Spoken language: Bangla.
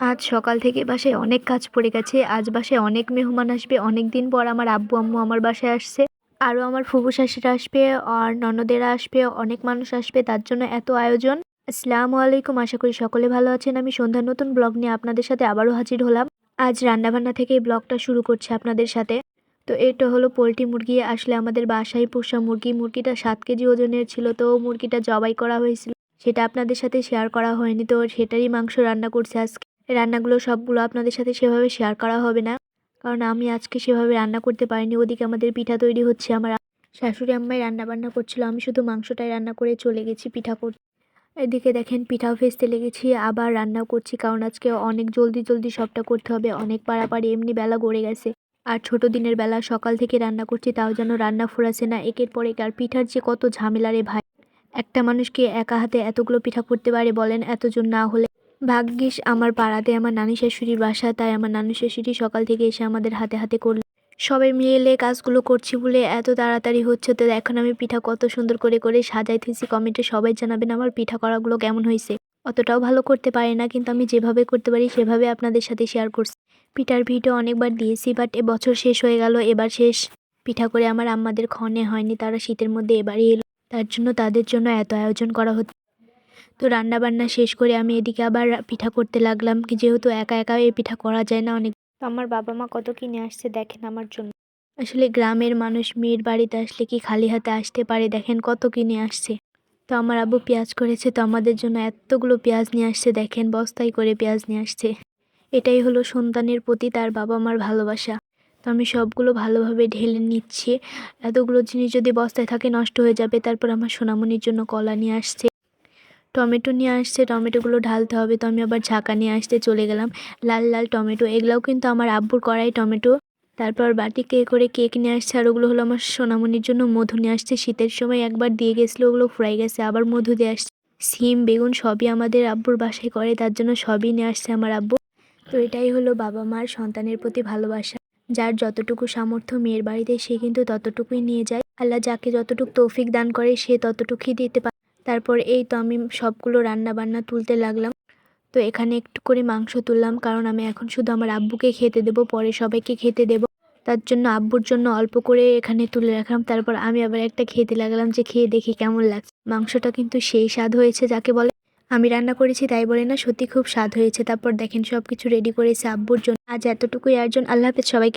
আজ সকাল থেকে বাসায় অনেক কাজ পড়ে গেছে। আজ বাসায় অনেক মেহমান আসবে। অনেক দিন পর আমার আব্বু, আম্মু আমার বাসায় আসছে। আরও আমার ফুফু শাশুড়িরা আসবে, আর ননদেরা আসবে, অনেক মানুষ আসবে। তার জন্য এত আয়োজন। আসসালামু আলাইকুম। আশা করি সকলে ভালো আছেন। আমি সন্ধ্যার নতুন ব্লগ নিয়ে আপনাদের সাথে আবারও হাজির হলাম। আজ রান্নাবান্না থেকে এই ব্লগটা শুরু করছি আপনাদের সাথে। তো এটা হলো পোলট্রি মুরগি। আসলে আমাদের বাসায় পোষা মুরগি। মুরগিটা সাত কেজি ওজনের ছিল, তো মুরগিটা জবাই করা হয়েছিল। সেটা আপনাদের সাথে শেয়ার করা হয়নি, তো সেটারই মাংস রান্না করছে আজকে। রান্নাগুলো সবগুলো আপনাদের সাথে সেভাবে শেয়ার করা হবে না। কারণ আমি আজকে সেভাবে রান্না করতে পারিনি, ওদিকে আমাদের পিঠা তৈরি হচ্ছে। আমার শাশুড়ি আম্মাই রান্না বান্না করছিল, আমি শুধু মাংসটাই রান্না করে চলে গেছি পিঠা করতে এদিকে দেখেন পিঠাও ভেজতে লেগেছি, আবার রান্না করছি, কারণ আজকে অনেক জলদি জলদি সবটা করতে হবে, অনেক পাড়াপাড়ি এমনি বেলা গড়ে গেছে। আর ছোট দিনের বেলা সকাল থেকে রান্না করছি, তাও যেন রান্না ফুরাছে না। একের পর এক আর পিঠার যে কত ঝামেলা রে ভাই। একটা মানুষকে একা হাতে এতগুলো পিঠা করতে পারে বলেন, এতজন না হলে ভাগ্যিস আমার পাড়াতে আমার নানি শাশুড়ির বাসা, তাই আমার নানি শাশুড়ি সকাল থেকে এসে আমাদের হাতে হাতে করল। সবাই মিলে কাজগুলো করছি বলে এত তাড়াতাড়ি হচ্ছে তো এখন আমি পিঠা কত সুন্দর করে করে সাজাই থুইছি কমেন্টে সবাই জানাবেন আমার পিঠা করাগুলো কেমন হয়েছে। অতটাও ভালো করতে পারি না, কিন্তু আমি যেভাবে করতে পারি সেভাবে আপনাদের সাথে শেয়ার করছি। পিঠার ভিডিও অনেকবার দিয়েছি বাট এবছর শেষ হয়ে গেল, এবার শেষ। পিঠা করে আমার আম্মাদের ক্ষণে হয়নি, তারা শীতের মধ্যে এবারই এলো। তার জন্য তাদের জন্য এত আয়োজন করা হচ্ছে তো রান্না বান্না শেষ করে আমি এদিকে আবার পিঠা করতে লাগলাম, কি যেহেতু একা একা এই পিঠা করা যায় না অনেক। আমার বাবা মা কত কিনে আসছে দেখেন আমার জন্য। আসলে গ্রামের মানুষ মেয়ের বাড়িতে আসলে কি খালি হাতে আসতে পারে দেখেন কত কিনে আসছে। তো আমার আব্বু পেঁয়াজ করেছে, তো আমাদের জন্য এতগুলো পেঁয়াজ নিয়ে আসছে দেখেন, বস্তায় করে পেঁয়াজ নিয়ে আসছে। এটাই হলো সন্তানের প্রতি তার বাবা মার ভালোবাসা। তো আমি সবগুলো ভালোভাবে ঢেলে নিচ্ছি। এতগুলো জিনিস যদি বস্তায় থাকে নষ্ট হয়ে যাবে, তারপর আমার সোনামণির জন্য কলা নিয়ে আসছে। টমেটো নিয়ে আসছে, টমেটোগুলো ঢালতে হবে। তো আমি আবার ঝাঁকা নিয়ে আসতে চলে গেলাম। লাল লাল টমেটো, এগুলাও কিন্তু আমার আব্বুর কড়াই টমেটো। তারপর বাটি কে করে কেক নিয়ে আসছে, আর ওগুলো হলো আমার সোনামনির জন্য মধু নিয়ে আসছে। শীতের সময় একবার দিয়ে গেছিল, ওগুলো ফুরাই গেছে, আবার মধু দিয়ে আসছে। সিম, বেগুন সবই আমাদের আব্বুর বাসায় করে, তার জন্য সবই নিয়ে আসছে আমার আব্বু। তো এটাই হলো বাবা মার সন্তানের প্রতি ভালোবাসা। যার যতটুকু সামর্থ্য মেয়ের বাড়িতে, সে কিন্তু ততটুকুই নিয়ে যায়। আল্লাহ যাকে যতটুকু তৌফিক দান করে, সে ততটুকুই দিতে পারে তারপর এই তো আমি সবগুলো রান্না বান্না তুলতে লাগলাম। তো এখানে একটু করে মাংস তুললাম, কারণ আমি এখন শুধু আমার আব্বুকে খেতে দেবো, পরে সবাইকে খেতে দেবো। তার জন্য আব্বুর জন্য অল্প করে এখানে তুলে রাখলাম, তারপর আমি আবার একটা খেতে লাগলাম যে খেয়ে দেখি কেমন লাগছে। মাংসটা কিন্তু সেই স্বাদ হয়েছে যাকে বলে। আমি রান্না করেছি তাই বলে না, সত্যি খুব স্বাদ হয়েছে। তারপর দেখেন সব কিছু রেডি করেছে আব্বুর জন্য। আজ এতটুকুই আয়োজন আল্লাহ সবাইকে।